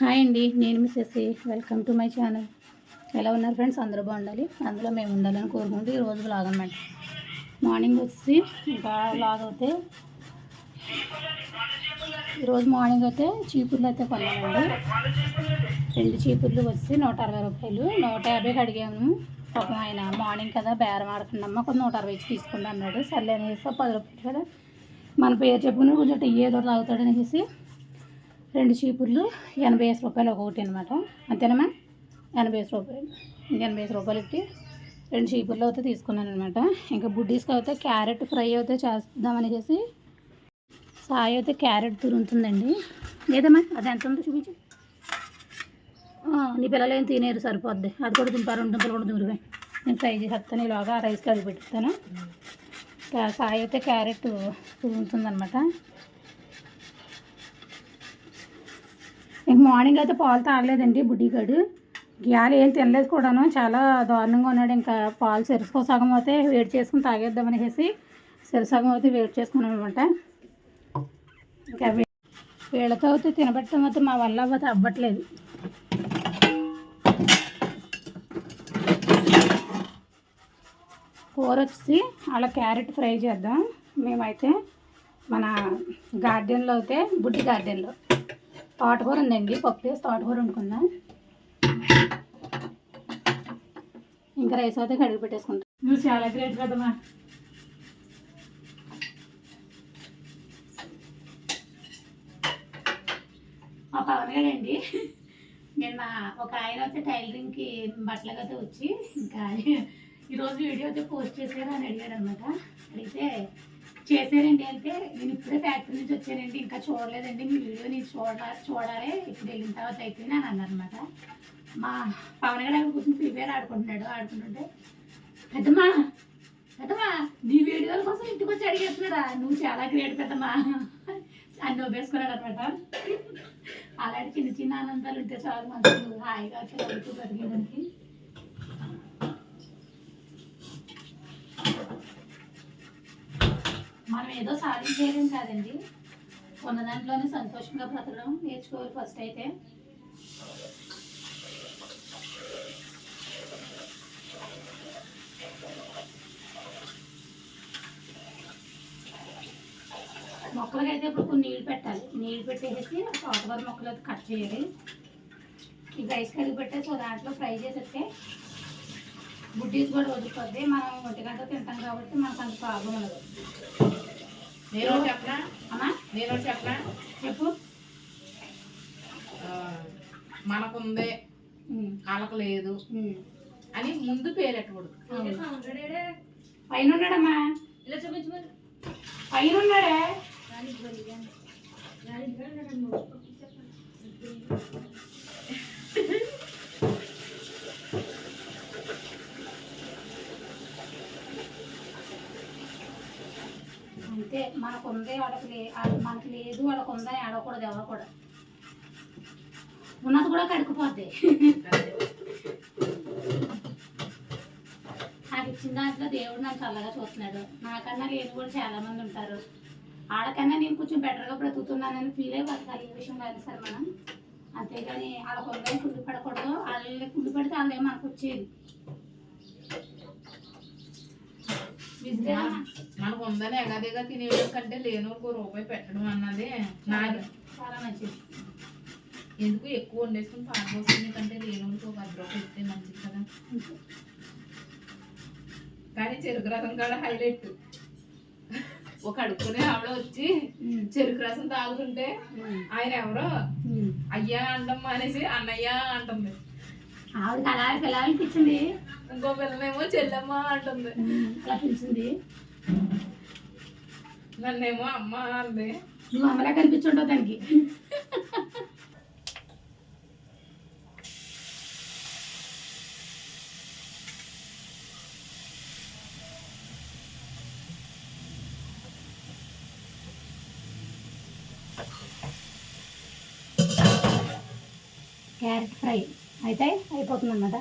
Hi అండి నేను మిస్సెస్సి వెల్కమ్ టు మై ఛానల్ ఎలా ఉన్నారు ఫ్రెండ్స్ అందరూ బాగుండాలి. అందులో మేము ఉండాలని కోరుకుంటూ ఈరోజు బ్లాగ్ అనమాట మార్నింగ్ వచ్చి ఇంకా బ్లాగ్ అయితే ఈరోజు మార్నింగ్ అయితే చీపుర్లు అయితే కొన్నామండి. రెండు చీపుర్లు వచ్చి నూట అరవై రూపాయలు. నూట యాభైకి అడిగాము. పాపం ఆయన మార్నింగ్ కదా బేరం ఆడుకున్నామా కొంత నూట అరవై ఇచ్చి తీసుకుంటా అన్నాడు. సర్లే అనేసి పది రూపాయలు కదా. మన పేరు చెప్పుకుని కొంచెం టీ ఏదో తాగుతాడు అనేసి రెండు చీపుర్లు ఎనభై ఐదు రూపాయలు ఒక్కొక్కటి అనమాట అంతేనమ్మా ఎనభై ఐదు రూపాయలు. ఎనభై ఐదు రూపాయలు ఇట్టి రెండు చీపుర్లు అయితే తీసుకున్నాను అనమాట ఇంకా బుడ్డీస్కి అయితే క్యారెట్ ఫ్రై అయితే చేద్దామనేసి సాయి అయితే క్యారెట్ తురుముతుందండి. లేదమ్మా అది ఎంత ఉందో చూపించు. నీ పిల్లలు ఏం తినేరు సరిపోద్ది. అది కూడా దింపారు రెండు దుంపలు కూడా దురివే నేను ఫ్రై చేసేస్తాను ఇలాగా రైస్ కలిపి పెట్టుతాను. సాయి అయితే క్యారెట్ తురుముతుందనమాట ఇంక మార్నింగ్ అయితే పాలు తాగలేదండి బుడ్డిగాడు. గ్యాల ఏం తినలేదు కూడాను. చాలా దారుణంగా ఉన్నాడు. ఇంకా పాలు సెరుసుకో సగం అయితే వేడి చేసుకుని తాగేద్దామనేసి సెరుసగం అయితే వేడి చేసుకున్నాం అనమాట ఇంకా వీళ్ళతో అయితే తినబెట్టడం అయితే మా వల్ల అయితే అవ్వట్లేదు. కూర వచ్చి అలా క్యారెట్ ఫ్రై చేద్దాం. మేమైతే మన గార్డెన్లో అయితే బుడ్డి గార్డెన్లో. తోటకూర ఉందండి. పప్పు వేసి తోటకూర వండుకుందాం? ఇంకా రైస్ అయితే కడిగి పెట్టేసుకుంటాం. నువ్వు చాలా గ్రేట్ కదమ్మా. మా పవన్ గారండి నిన్న ఒక ఆయన వచ్చి టైలరింగ్కి బట్టలు అయితే వచ్చి ఇంకా ఈరోజు వీడియో అయితే పోస్ట్ చేశారు అని అడిగాడు అనమాట అడిగితే చేశారండి అంటే నేను ఇప్పుడే ఫ్యాక్టరీ నుంచి వచ్చానండి. ఇంకా చూడలేదండి. మీ వీడియో నేను చూడ చూడాలి. ఇప్పుడు వెళ్ళిన తర్వాత అయితే అని అన్నారనమాట మా పవన్ గారు కూర్చొని ఫ్రీ ఫైర్ ఆడుకుంటున్నాడు. ఆడుకుంటుంటే పెద్దమ్మా పెద్దమ్మా నీ వీడియోల కోసం ఇంటికి వచ్చి అడిగేస్తున్నారా? నువ్వు చాలా గ్రేట్ పెద్దమ్మా. అని నవ్వేసుకున్నాడు అనమాట అలాంటి చిన్న చిన్న ఆనందాలు ఉంటే చాలా మనసు హాయిగా చదువుతూ బతికేదానికి. మనం ఏదో సాధించేయడం కాదండి. ఉన్న దాంట్లోనే సంతోషంగా బ్రతకడం నేర్చుకోవాలి ఫస్ట్ అయితే. మొక్కలకైతే ఇప్పుడు కొన్ని నీళ్ళు పెట్టాలి. నీళ్ళు పెట్టేసి తోటకూర మొక్కలు అయితే కట్ చేయాలి. ఈ రైస్ కడిగి పెట్టేసి దాంట్లో ఫ్రై చేసేస్తే బుడ్డీస్ కూడా వదిలిపోద్ది మనం ఒంటి గంట తింటాం కాబట్టి మనకు అంత ప్రాబ్లం ఉండదు. నేను చెప్పనా? అమ్మా నేను చెప్పనా? చెప్పు. మనకుందే వాళ్ళకు లేదు. అని ముందు పేరెట్టకూడదు. పైన ఉన్నాడమ్మా పైన ఉన్నాడే అంతే మనకు ఉంది వాళ్ళకి లే మనకి లేదు వాళ్ళకు ఉందని ఆడకూడదు ఎవరు కూడా ఉన్నది కూడా కడుక్కుపోద్ది. నాకు ఇచ్చిన దాంట్లో దేవుడు నన్ను చల్లగా చూస్తున్నాడు. నాకన్నా లేని కూడా చాలా మంది ఉంటారు. ఆడకన్నా నేను కొంచెం బెటర్గా బ్రతుకుతున్నానని ఫీల్ అయ్యి బతకాలి ఈ విషయం కాదు సార్ మనం. అంతేగాని వాళ్ళ కొందని కుళ్ళు పడకూడదు. వాళ్ళకి కుళ్ళు పెడితే వాళ్ళే మనకు వచ్చేది. మనకు ఉందని ఎగదిగా తినేయడం కంటే లేని ఒక రూపాయి పెట్టడం అన్నది నాది చాలా మంచిది ఎందుకు ఎక్కువ వండేసుకుని పారిపోతుంది కంటే లేని ఒక పది రూపాయలు ఇస్తే మంచిది కదా. కానీ చెరుకు రసం కూడా హైలైట్. ఒక అడుక్కునే ఆవిడ వచ్చి చెరుకు రసం తాగుతుంటే ఆయన ఎవరో. అయ్యా అంటమ్మా అనేసి అన్నయ్య అంటుంది. ఆవిడకి అలా పిల్లలనిపించింది ఇంకో పిల్లనేమో చెల్లమ్మ అంటుంది. అలా పిలిచింది. నన్నేమో అమ్మ అంది. నువ్వు అమ్మలా కనిపించుంటావు దానికి. Carrot fry. అయితే అయిపోతుందన్నమాట.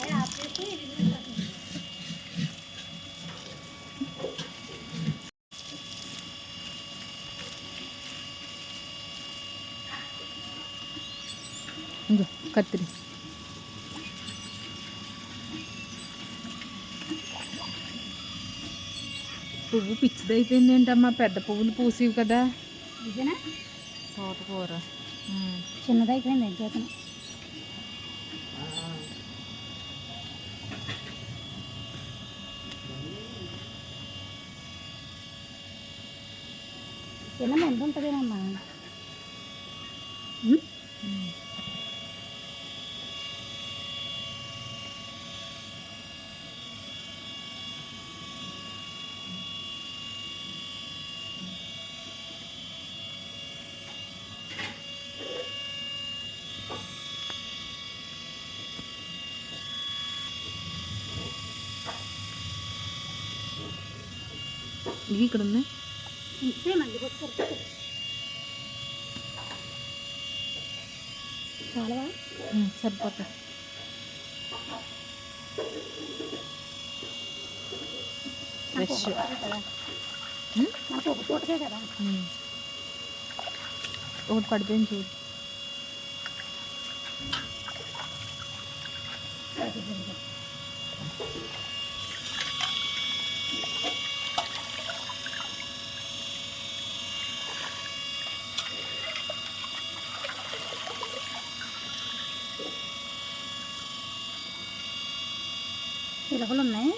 ఏ, ఆపేసి ఇది తీసుకొచ్చేసి. ఇంకో కత్తిరి పువ్వు పిచ్చిదైపోయింది ఏంటమ్మా పెద్ద పువ్వులు పూసివి కదా ఇదేనా? తోటకూర. చిన్నది అయిపోయింది ఏం చేతను చిన్న ముందు ఉంటుందేమమ్మా ఉమ్? ఇవి ఇక్కడ ఉన్నాయి ఇంతే మంది కొట్టుకోరు చాలవా సరిపోతా మనకు ఫ్రెష్ ఒక పూటే కదా మనకు ఒక పూటకే కదా ఒకటి పడిపోయింది చూడు చిలకలు ఉన్నాయి.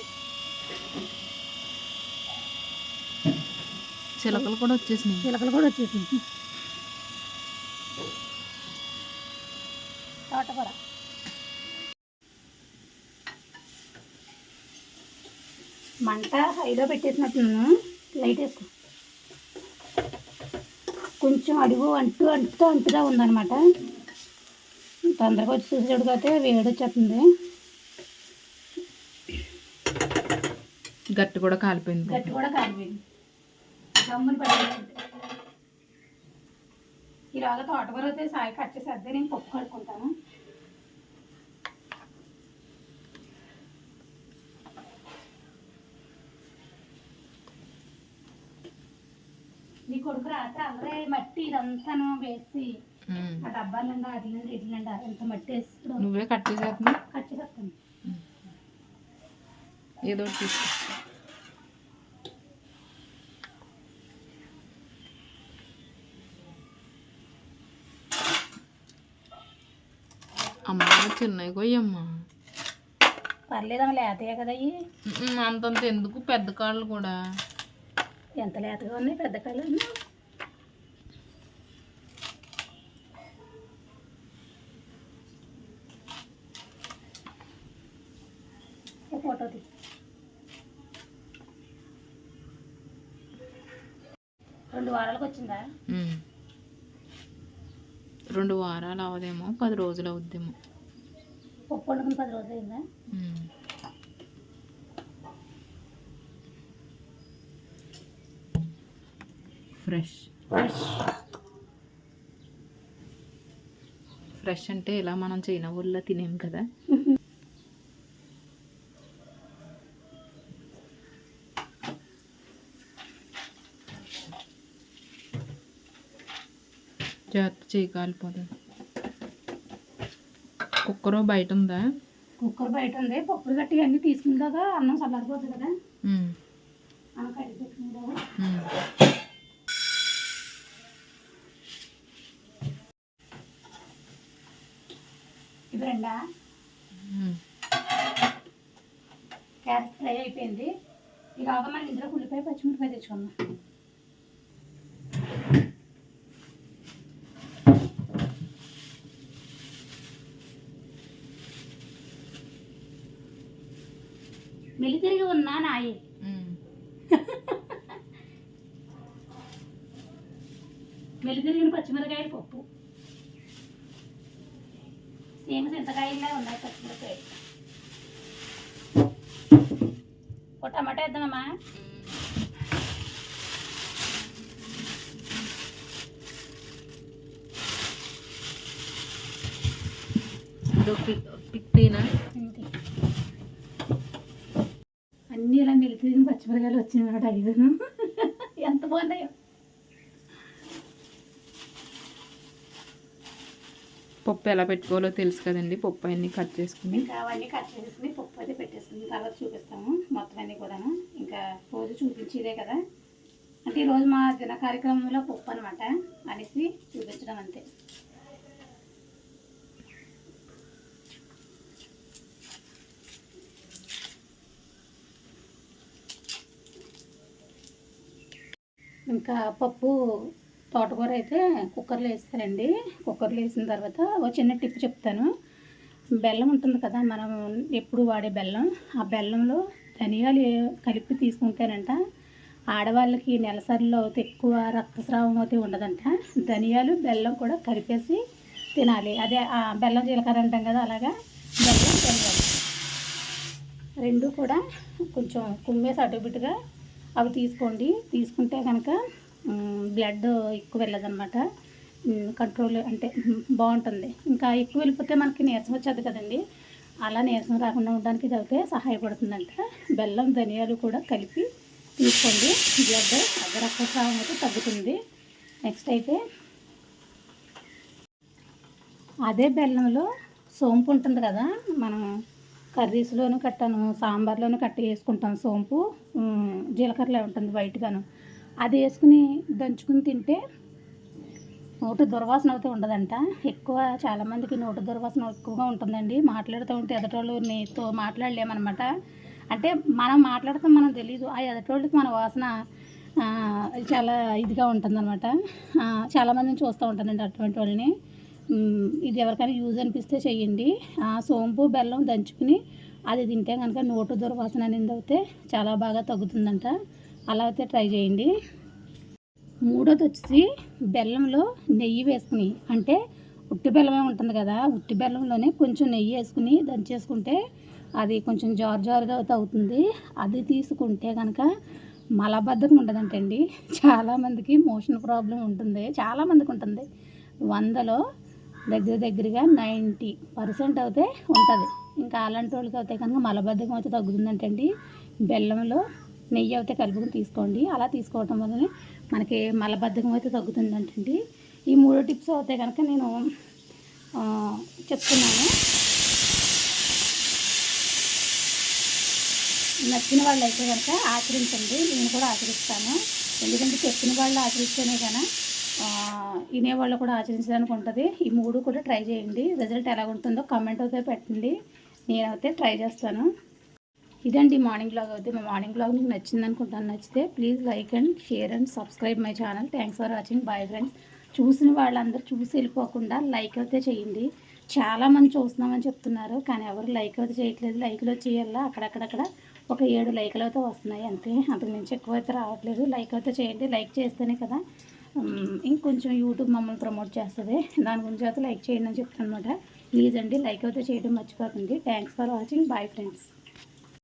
చిలకలు కూడా వచ్చేసినాయి. చిలకలు కూడా వచ్చేసింది తోటకూర మంట హైలో పెట్టేసినట్టున్నాను. లైట్ వేసుకో. కొంచెం అడుగు అంటూ అంటూ అంటుగా ఉందన్నమాట. తొందరగా వచ్చి చూసేటడికైతే వేడి వచ్చేస్తుంది గట్టి కూడా కాలిపోయింది. గట్టి కూడా కాలిపోయింది. గమ్ముని పడిపోయింది ఈలోగా తోటకూర అయితే సాయి కట్ చేసేద్దే నేను పప్పు కడుక్కుంటాను. నీ కొడుకు రాత్రి అందరే మట్టి ఇదంతాను వేసి. ఆ డబ్బాల నిండా అట్ల నిండా ఇట్ల నిండా ఎంత మట్టి వేసి నువ్వే కట్ చేసేస్తున్నా కట్ చేసేస్తాను. ఏదో తీసుకో. చిన్నవి కొయ్యమ్మా? పర్లేదమ్మా లేతయే కదా ఉమ్, అంతంత ఎందుకు? పెద్ద కాళ్ళు కూడా. ఎంత లేతగా ఉన్నాయి? పెద్ద ఓ ఫోటో తీ. రెండు వారాలకు వచ్చిందా. రెండు వారాలు అవదేమో పది రోజులు అవుద్దేమో. పప్పు వండుకుని పది రోజులు అయిందా ఉమ్. ఫ్రెష్ ఫ్రెష్ ఫ్రెష్ అంటే ఇలా మనం చైనా ఊళ్ళో తినేం కదా జాగ్రత్త చేయి కాలిపోతుంది కుక్కరు బయట ఉందా కుక్కర్ బయట ఉంది పప్పులు గట్టి అన్నీ తీసుకుందాక అన్నం చల్లారిపోతుంది కదా. ఇది రెండా. క్యారెట్ ఫ్రై అయిపోయింది. ఇలాగ మన ఇందులో ఉల్లిపాయ పచ్చిమిరపాయ తెచ్చుకుందాం. మెలితిరిగి ఉన్నా నాయే. మెలితిరిగిన పచ్చిమిరకాయలు పప్పు. సేమ చింతకాయలా ఉన్నాయి పచ్చిమిరకాయలు. ఒక టమాటా వేద్దామమ్మా. Pick pick తీనా? మెలికి పచ్చిమిరకాయలు వచ్చినాడు ఐదును ఎంత బాగున్నాయో. పప్పు ఎలా పెట్టుకోవాలో తెలుసు కదండి. పప్పు అన్ని కట్ చేసుకుని. ఇంకా అవన్నీ కట్ చేసుకుని పప్పు అయితే పెట్టేసుకుని తర్వాత చూపిస్తాము మొత్తం అన్నీ కూడాను. ఇంకా రోజు చూపించేదే కదా. అంటే ఈరోజు మా దిన కార్యక్రమంలో పప్పు అనమాట అనేసి చూపించడం అంతే. ఇంకా పప్పు తోటకూర అయితే కుక్కర్లో వేస్తారండి. కుక్కర్లో వేసిన తర్వాత ఒక చిన్న టిప్ చెప్తాను. బెల్లం ఉంటుంది కదా మనం ఎప్పుడు వాడే బెల్లం. ఆ బెల్లంలో ధనియాలు కలిపి తీసుకుంటేనంట ఆడవాళ్ళకి నెలసరిలో ఎక్కువ రక్తస్రావం అయితే ఉండదంట. ధనియాలు బెల్లం కూడా కలిపేసి తినాలి. అదే ఆ బెల్లం జీలకర్ర అంటాం కదా అలాగా బెల్లం ధనియాలు రెండు కూడా కొంచెం కుమ్మేసి అటు అవి తీసుకోండి. తీసుకుంటే కనుక బ్లడ్ ఎక్కువ వెళ్ళదన్నమాట. కంట్రోల్ అంటే బాగుంటుంది. ఇంకా ఎక్కువ వెళ్ళిపోతే మనకి నీరసం వచ్చేది కదండి. అలా నీరసం రాకుండా ఉండడానికి ఇది అయితే సహాయపడుతుందంట. బెల్లం ధనియాలు కూడా కలిపి తీసుకోండి. బ్లడ్ అర్ధ రక్తస్రావం అయితే తగ్గుతుంది. నెక్స్ట్ అయితే అదే బెల్లంలో సోంపు ఉంటుంది కదా మనం కర్రీస్లోనూ కట్టాను సాంబార్లోనూ కట్ట వేసుకుంటాం సోంపు ఉమ్, జీలకర్రలో ఉంటుంది వైట్గాను. అది వేసుకుని దంచుకుని తింటే నోటి దుర్వాసన అయితే ఉండదంట. ఎక్కువ చాలామందికి నోటి దుర్వాసన ఎక్కువగా ఉంటుందండి. మాట్లాడుతూ ఉంటే ఎదటోళ్ళు నీతో మాట్లాడలేమన్నమాట. అంటే మనం మాట్లాడతాం మనం తెలియదు ఆ ఎదటోళ్ళకి మన వాసన చాలా ఇదిగా ఉంటుందన్నమాట. చాలామందిని చూస్తూ ఉంటానండి అటువంటి వాళ్ళని ఇది ఎవరికైనా యూజ్ అనిపిస్తే చేయండి ఆ, సోంపు బెల్లం దంచుకుని అది తింటే కనుక నోటు దుర్వాసన అనేది అయితే చాలా బాగా తగ్గుతుందంట. అలా అయితే ట్రై చేయండి. మూడోది వచ్చేసి బెల్లంలో నెయ్యి వేసుకుని అంటే ఉట్టి బెల్లమే ఉంటుంది కదా ఉట్టి బెల్లంలోనే కొంచెం నెయ్యి వేసుకుని దంచేసుకుంటే అది కొంచెం జారు జారుగా తగ్గుతుంది అవుతుంది. అది తీసుకుంటే కనుక మలబద్ధకం ఉండదంటండి. చాలామందికి మోషన్ ప్రాబ్లం ఉంటుంది. చాలామందికి ఉంటుంది. వందలో దగ్గర దగ్గరగా నైంటీ పర్సెంట్ అయితే ఉంటుంది. ఇంకా అలాంటి వాళ్ళకి అయితే కనుక మలబద్ధకం అయితే తగ్గుతుందంటండి బెల్లంలో నెయ్యి అయితే కలుపుకొని తీసుకోండి. అలా తీసుకోవటం వల్లనే మనకి మలబద్ధకం అయితే తగ్గుతుందంటండి ఈ మూడు టిప్స్ అయితే కనుక నేను చెప్తున్నాను. నచ్చిన వాళ్ళు అయితే కనుక ఆచరించండి. నేను కూడా ఆచరిస్తాను. ఎందుకంటే చెప్పిన వాళ్ళు ఆచరిస్తేనే కనుక వినేవాళ్ళు కూడా ఆచరించడానికి ఉంటుంది. ఈ మూడు కూడా ట్రై చేయండి. రిజల్ట్ ఎలా ఉంటుందో కామెంట్ అయితే పెట్టండి. నేనైతే ట్రై చేస్తాను. ఇదండి మార్నింగ్ బ్లాగ్ అయితే. మా మార్నింగ్ బ్లాగ్ మీకు నచ్చింది అనుకుంటాను. నచ్చితే please like and share and subscribe my channel thanks for watching bye friends చూసిన వాళ్ళందరూ చూసి వెళ్ళిపోకుండా లైక్ అయితే చేయండి. చాలామంది చూస్తున్నామని చెప్తున్నారు. కానీ ఎవరు లైక్ అయితే చేయట్లేదు. లైక్లో చేయాలా? అక్కడక్కడక్కడ ఒక ఏడు లైక్లు అయితే వస్తున్నాయి. అంతే. అంతకు నుంచి ఎక్కువ అయితే రావట్లేదు. లైక్ అయితే చేయండి. లైక్ చేస్తేనే కదా ఇంకొంచెం యూట్యూబ్ మమ్మల్ని ప్రమోట్ చేస్తుంది. దాని గురించి అయితే లైక్ చేయండి అని చెప్తాను అనమాట ప్లీజ్ అండి లైక్ అయితే చేయడం మర్చిపోకండి. Thanks for watching bye friends